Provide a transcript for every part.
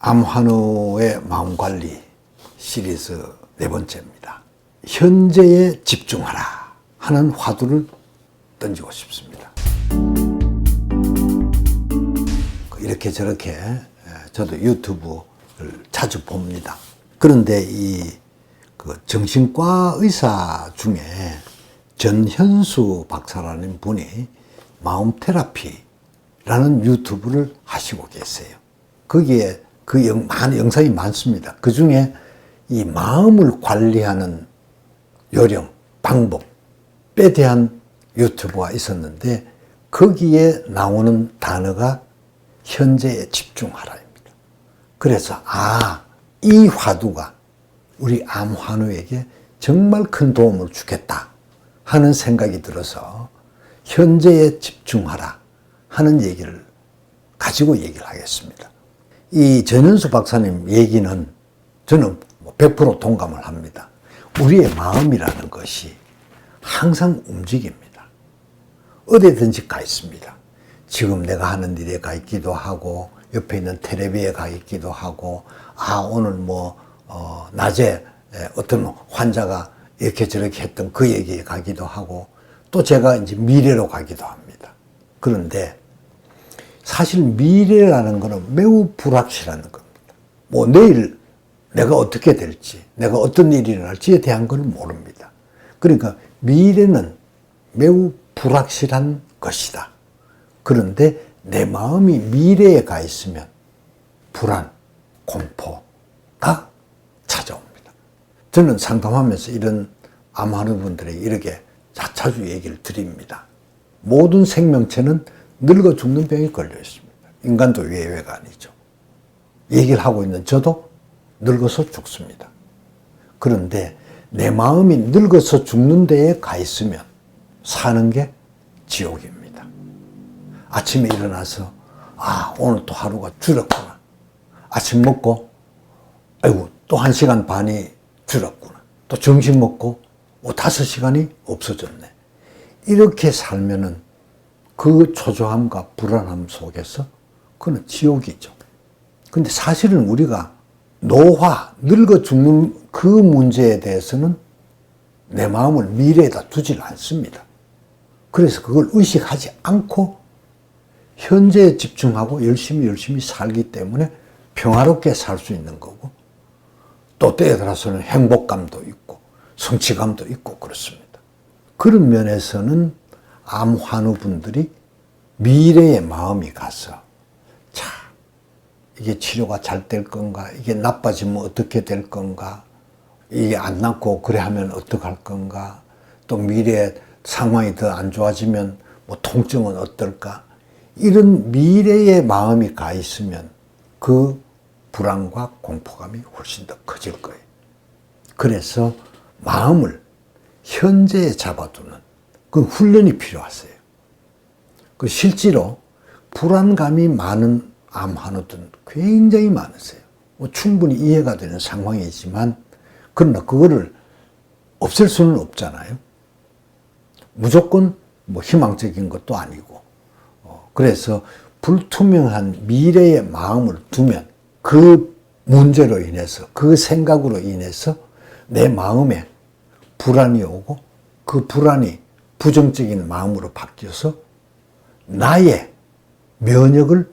암환우의 마음관리 시리즈 네 번째입니다. 현재에 집중하라 하는 화두를 던지고 싶습니다. 이렇게 저렇게 저도 유튜브를 자주 봅니다. 그런데 이그 정신과 의사 중에 전현수 박사라는 분이 마음 테라피라는 유튜브를 하시고 계세요. 거기에 그 영, 많은 영상이 많습니다. 그 중에 이 마음을 관리하는 요령, 방법에 대한 유튜브가 있었는데 거기에 나오는 단어가 현재에 집중하라입니다. 그래서 아, 이 화두가 우리 암 환우에게 정말 큰 도움을 주겠다 하는 생각이 들어서 현재에 집중하라 하는 얘기를 가지고 얘기를 하겠습니다. 이 전현수 박사님 얘기는 저는 100% 동감을 합니다. 우리의 마음이라는 것이 항상 움직입니다. 어디든지 가 있습니다. 지금 내가 하는 일에 가 있기도 하고, 옆에 있는 텔레비에 가 있기도 하고, 아, 오늘 뭐, 어, 낮에 어떤 환자가 이렇게 저렇게 했던 그 얘기에 가기도 하고, 또 제가 이제 미래로 가기도 합니다. 그런데 사실 미래라는 것은 매우 불확실한 겁니다. 뭐 내일 내가 어떻게 될지, 내가 어떤 일이 일어날지에 대한 건 모릅니다. 그러니까 미래는 매우 불확실한 것이다. 그런데 내 마음이 미래에 가 있으면 불안, 공포가 찾아옵니다. 저는 상담하면서 이런 암하는 분들에게 이렇게 자주 얘기를 드립니다. 모든 생명체는 늙어 죽는 병이 걸려 있습니다. 인간도 예외가 아니죠. 얘기를 하고 있는 저도 늙어서 죽습니다. 그런데 내 마음이 늙어서 죽는 데에 가 있으면 사는 게 지옥입니다. 아침에 일어나서 아 오늘 또 하루가 줄었구나. 아침 먹고 아이고 또 한 시간 반이 줄었구나. 또 점심 먹고 오 다섯 시간이 없어졌네. 이렇게 살면은 그 초조함과 불안함 속에서 그는 지옥이죠. 근데 사실은 우리가 노화, 늙어 죽는 그 문제에 대해서는 내 마음을 미래에다 두질 않습니다. 그래서 그걸 의식하지 않고 현재에 집중하고 열심히 열심히 살기 때문에 평화롭게 살 수 있는 거고 또 때에 따라서는 행복감도 있고 성취감도 있고 그렇습니다. 그런 면에서는 암 환우분들이 미래의 마음이 가서 자 이게 치료가 잘 될 건가 이게 나빠지면 어떻게 될 건가 이게 안 낫고 그래 하면 어떡할 건가 또 미래에 상황이 더 안 좋아지면 뭐 통증은 어떨까 이런 미래의 마음이 가 있으면 그 불안과 공포감이 훨씬 더 커질 거예요. 그래서 마음을 현재에 잡아두는 그 훈련이 필요하세요. 그 실제로 불안감이 많은 암 환우들은 굉장히 많으세요. 뭐 충분히 이해가 되는 상황이지만 그러나 그거를 없앨 수는 없잖아요. 무조건 뭐 희망적인 것도 아니고 어, 그래서 불투명한 미래의 마음을 두면 그 문제로 인해서 그 생각으로 인해서 내 마음에 불안이 오고 그 불안이 부정적인 마음으로 바뀌어서 나의 면역을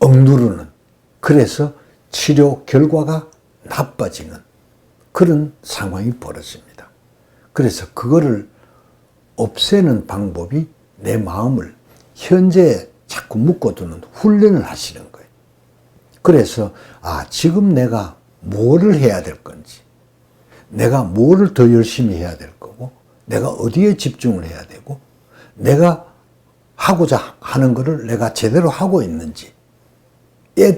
억누르는 그래서 치료 결과가 나빠지는 그런 상황이 벌어집니다. 그래서 그거를 없애는 방법이 내 마음을 현재에 자꾸 묶어두는 훈련을 하시는 거예요. 그래서 아 지금 내가 뭐를 해야 될 건지 내가 뭐를 더 열심히 해야 될 거고 내가 어디에 집중을 해야 되고 내가 하고자 하는 것을 내가 제대로 하고 있는지에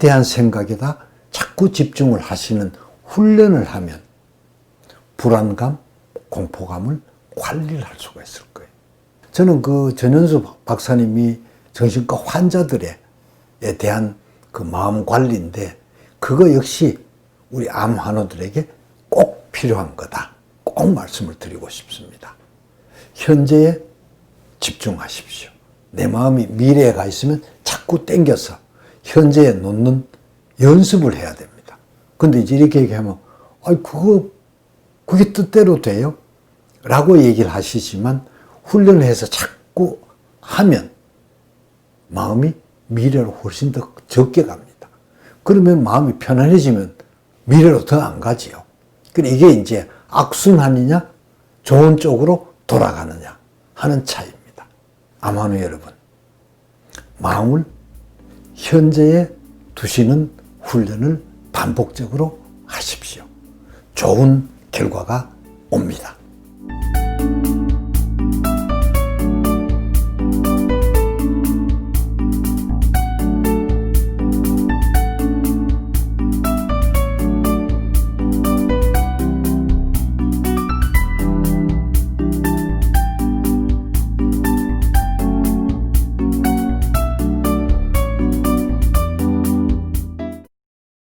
대한 생각에다 자꾸 집중을 하시는 훈련을 하면 불안감, 공포감을 관리를 할 수가 있을 거예요. 저는 그 전현수 박사님이 정신과 환자들에 대한 그 마음 관리인데 그거 역시 우리 암 환우들에게 꼭 필요한 거다. 꼭 말씀을 드리고 싶습니다. 현재에 집중하십시오. 내 마음이 미래에 가 있으면 자꾸 땡겨서 현재에 놓는 연습을 해야 됩니다. 근데 이제 이렇게 얘기하면, 아이, 그거, 그게 뜻대로 돼요? 라고 얘기를 하시지만, 훈련을 해서 자꾸 하면, 마음이 미래로 훨씬 더 적게 갑니다. 그러면 마음이 편안해지면 미래로 더 안 가지요. 그래 이게 이제 악순환이냐, 좋은 쪽으로 돌아가느냐 하는 차이입니다. 아마는 여러분, 마음을 현재에 두시는 훈련을 반복적으로 하십시오. 좋은 결과가 옵니다.